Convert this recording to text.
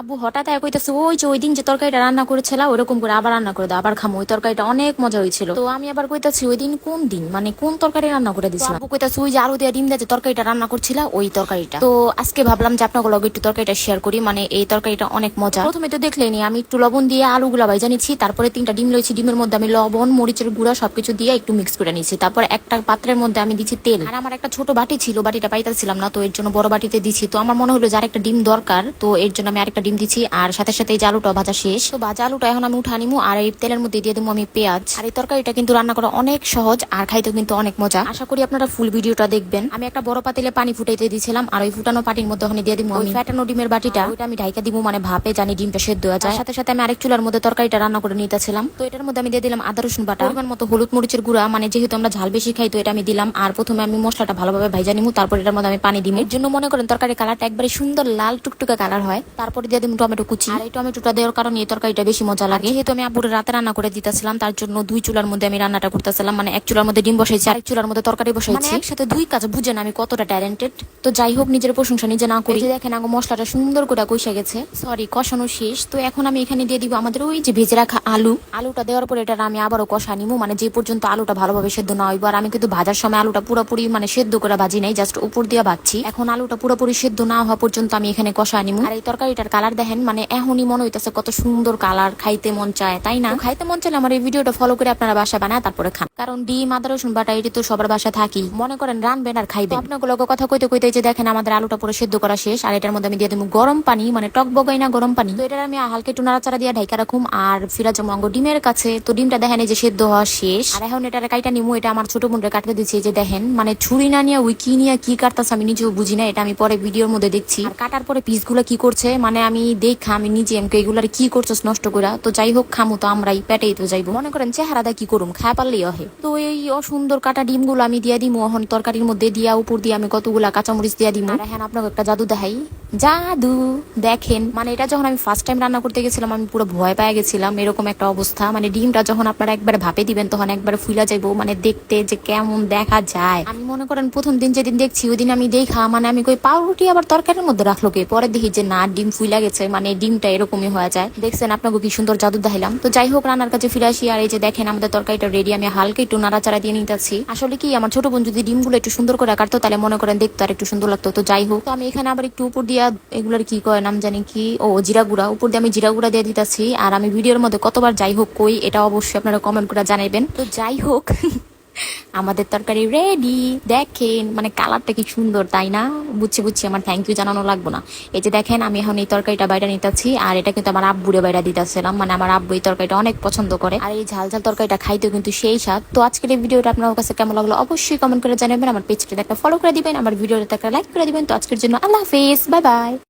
আব্বু হঠাৎ এক কইতেছে ওই যে ওই দিন যে তরকারিটা রান্না করেছিল ওরকম করে আবার রান্না করে দাও আবার খামো। ওই তরকারিটা অনেক মজা হয়েছিল তো আমি আবার কইতাছি ওই দিন কোন দিন? মানে কোন তরকারি রান্না করে দিছিল? আব্বু কইতাছে ওই যে আলু দিয়ে ডিম দিয়ে যে তরকারিটা রান্না করছিল ওই তরকারিটা। তো আজকে ভাবলাম যে আপনাকে লগে একটু তরকারিটা শেয়ার করি মানে এই তরকারিটা অনেক মজা। প্রথমে তো দেখলেনি আমি একটু লবণ দিয়ে আলুগুলা ভাইজা নিচ্ছি তারপরে তিনটা ডিম লইছি ডিমের মধ্যে আমি লবণ মরিচের গুঁড়া সবকিছু দিয়ে একটু মিক্স করে নিচ্ছি তারপর একটা পাত্রের মধ্যে আমি দিচ্ছি তেল। আর আমার একটা ছোট বাটি ছিল বাটিটা পাইতেছিলাম না তো এর জন্য বড় বাটিতে দিচ্ছি তো আমার মনে হলো যে আরেকটা ডিম দরকার তো এর জন্য আমি আরেকটা ডিম দিচ্ছি আর সাথে সাথে এই আলুটা ভাজা শেষ। তো ভাজা আলুটা এখন আমি উঠা নিমু আর এই তেলের মধ্যে দিয়ে দেবো আমি পেঁয়াজ। আর এই তরকারিটা কিন্তু রান্না করা অনেক সহজ আর খাইতে কিন্তু অনেক মজা। আশা করি আপনারা ফুল ভিডিওটা দেখবেন। আমি একটা বড় পাতিলে পানি ফুটাইতে দিয়েছিলাম আর ওই ফুটানো পাটির মধ্যে ওখানে দিয়ে দিব আমি। ফ্যাটানো ডিমের বাটিটা। ওইটা আমি ঢাইকা দিব মানে ভাপে জানি ডিমটা সেদ্ধ হয়ে যায়। সাথে সাথে আমি আরেক চুলার মধ্যে তরকারিটা রান্না করে নিতেছিলাম। তো এটার মধ্যে আমি দিয়ে দিলাম আদা রসুন বাটা। পরিমাণ মতো হলুদ মরিচের গুঁড়া মানে যেহেতু আমরা ঝাল বেশি খাই তো এটা আমি দিলাম। আর প্রথমে আমি মশলাটা ভালোভাবে ভাইজা নিমু তারপর এটার মধ্যে আমি পানি দিই এর জন্য মনে করেন তরকারি কালারটা একবারে সুন্দর লাল টুকটুকা কালার হয়। তারপরে দিয়ে দিব টমেটো কুচি। আর এই টমেটোটা দেওয়ার কারণে এই তরকারিটা বেশি মজা লাগে। যেহেতু আমি আব্বুর রাতে রান্না করে দিতেছিলাম তার জন্য দুই চুলার মধ্যে আমি রান্নাটা করতেছিলাম। মানে এক চুলার মধ্যে ডিম বসাইছি আরেক চুলার মধ্যে তরকারি বসাইছি। মানে একসাথে দুই কাজ বুঝেন আমি কতটা ট্যালেন্টেড তো যাই হোক নিজের প্রশংসা নিজে না করি। দেখেন আগে মশলাটা সুন্দর করে কষে গেছে। সরি কষানো শেষ। তো এখন আমি এখানে দিয়ে দিব আমাদের ওই যে ভেজে রাখা আলু। আলুটা দেওয়ার পরে এটা আমি আবারও কষা নিবো মানে যে পর্যন্ত আলুটা ভালোভাবে সেদ্ধ না হইব আর আমি কিন্তু ভাজার সময় আলুটা পুরোপুরি মানে সেদ্ধ করে ভাজি নাই জাস্ট উপর দিয়ে ভাজছি। এখন আলুটা পুরোপুরি সেদ্ধ না হওয়া পর্যন্ত আমি এখানে কষা নিবো আর এই তরকারিটার কালার দেখেন মানে এখনই মনে হইতেছে কত সুন্দর কালার খাইতে মন চায়, তাই না? খাইতে মন চাইলে আমার এই ভিডিওটা ফলো করে আপনারা বাসা বানায় তারপরে খান। কারণ ডিম, আদা, রসুন, বাটা এটি তো সবার বাসা থাকি মনে করেন রানবেন আর খাইবেন। আপনাগুলো কথা কইতে কইতে যে দেখেন আমাদের আলুটা পুরো সেদ্ধ করা শেষ, আর এটার মধ্যে আমি দিয়ে দেবো গরম পানি মানে টক বগাই না গরম পানি। তো এটা আমি হালকা একটু নাড়াচাড়া দিয়ে ঢাইকা রাখুম, আর ফিরাজ মঙ্গ ডিমের কাছে। তো ডিমটা দেখেন এই যে সেদ্ধ হওয়া শেষ, আর এখন এটার কাইটা নিমু, এটা আমার ছোট বোনটা কাটতে দিচ্ছি যে দেখেন মানে ছুরি না নিয়ে উইকি নিয়ে কি কাটতাছে আমি নিজেও বুঝি না, এটা আমি পরে ভিডিওর মধ্যে দেখছি। আর কাটার পরে পিসগুলো কি করছে মানে আমি দেখা, আমি নিজে আমাকে এগুলার কি করছস নষ্ট করা তো যাই হোক খামু তো আমরাই পেটেই তো যাইবো। মনে করেন চেহারাটা কি করুম? খায় পারলেই অহে। তো এই অসুন্দর কাটা ডিমগুলো আমি দিয়া দিমু এখন তরকারির মধ্যে দিয়া, উপর দিয়ে আমি কতগুলা কাঁচামরিচ দিয়া দিমু। হ্যাঁ আপনাকে একটা জাদু দেখাই। জাদু, দেখেন মানে এটা যখন আমি ফার্স্ট টাইম রান্না করতে গেছিলাম, আমি পুরো ভয় পেয়ে গেছিলাম, এরকম একটা অবস্থা। মানে ডিমটা যখন আপনারা একবার ভাপে দিবেন, তখন একবার ফুলা যাইবো মানে দেখতে যে কেমন দেখা যায়। আমি মনে করেন প্রথম দিন যেদিন দেখছি ওই দিন আমি দেখা মানে আমি কই পাউরুটি আবার তরকারির মধ্যে রাখল কে? পরে দেখি যে না, ডিম ফুলা গেছে মানে ডিমটা এরকমই হয়ে যায়। দেখছেন আপনাকে কি সুন্দর জাদু দেখাইলাম। তো যাই হোক, রান্নার কাছে ফিরে আসি, আর এই যে দেখেন আমাদের তরকারিটা রেডি আমি হালকা একটু নাড়াচাড়া দিয়ে নিতেছি। আসলে কি, আমার ছোট বোন যদি ডিমগুলো একটু সুন্দর করে কাটতো, তাহলে মনে করেন দেখতো আর একটু সুন্দর লাগতো। তো যাই হোক, তো আমি এখানে আবার একটু উপর দিয়া এগুলোর কি কয় নাম জানি কি? ও জিরা গুঁড়া। উপর দিয়ে আমি জিরা গুঁড়া দিয়ে দিতেছি। আর আমি ভিডিওর মধ্যে কতবার যাই হোক কই, এটা অবশ্যই আপনারা কমেন্ট করে জানাবেন তো যাই হোক আমাদের তরকারি রেডি দেখেন মানে কালারটা কি সুন্দর, তাই না? বুঝছি বুঝছি, আমার থ্যাংক ইউ জানানো লাগবো না। এই যে দেখেন, আমি এখন এই তরকারিটা বাইরে নিতেছি, আর এটা কিন্তু আমার আব্বুরে বাইরে দিতেছিলাম মানে আমার আব্বু এই তরকারিটা অনেক পছন্দ করে। আর এই ঝাল ঝাল তরকারিটা খাইতেও কিন্তু সেই স্বাদ। তো আজকের এই ভিডিওটা আপনার কাছে কেমন লাগল অবশ্যই কমেন্ট করে জানাবেন, আমার পেজটা একটা ফলো করে দিবেন, আমার ভিডিওটা একটা লাইক করে দিবেন। তো আজকের জন্য আল্লাহ হাফেজ বাই বাই